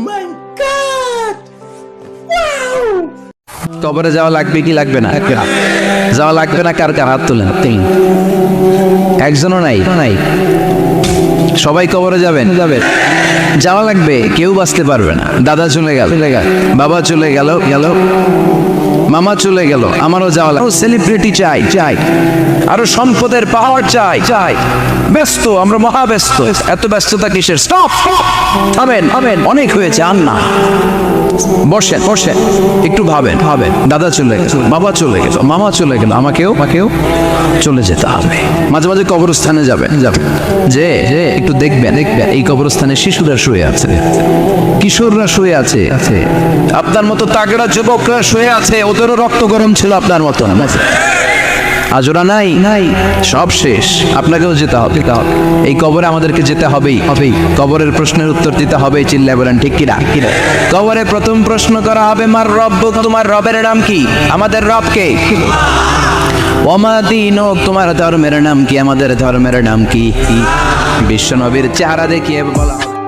মাই god! Wow! কবরে যাওয়া লাগবে কি লাগবে না? যাওয়া লাগবে না কার কার হাত তুলেন তিন। একজনও নাই। নাই সবাই কবরে যাবেন। যাবে যাওয়া লাগবে, কেউ বাঁচতে পারবে না। দাদা চলে গেল। বাবা চলে গেল গেল। মামা চলে গেল, আমারও যাওয়া আরও সেলিব্রিটি চাই চাই। আরও সম্পদের পাওয়ার চাই চাই। ব্যস্ত, আমরা মহাব্যস্ত। এত ব্যস্ততা কিসের? স্টপ থামেন থামেন। অনেক হয়েছে আর না বসেন বসেন। একটু ভাবেন ভাবেন। দাদা চলে গেছে, বাবা চলে গেছে, মামা চলে গেল আমাকেও আমাকেও চলে যেতে হবে। মাঝে মাঝে কবরস্থানে যাবেন যাবেন। যে যে, একটু দেখবেন দেখবেন। এই কবরস্থানে শিশুরা শুয়ে আছে। কিশোররা শুয়ে আছে। আছে আপনার মতো তাগড়া যুবকরা শুয়ে আছে। ওদেরও রক্ত গরম ছিল আপনার মতো আজ ওরা নাই? নাই। সব শেষ। আপনাকেও যেতে হবে। হবে। এই কবরে আমাদেরকে যেতে হবেই। হবেই। কবরের প্রশ্নের উত্তর দিতে হবে চিল্লায় বলেন ঠিক কিনা? কিনা? কবরে প্রথম প্রশ্ন করা হবে মার রব তোমার রবের নাম কি? আমাদের রবকে ওমাদিন তোমার ধর্মের নাম কি? আমাদের ধর্মের নাম কি? বিশ্বনবীর চেহারা দেখিয়ে বলা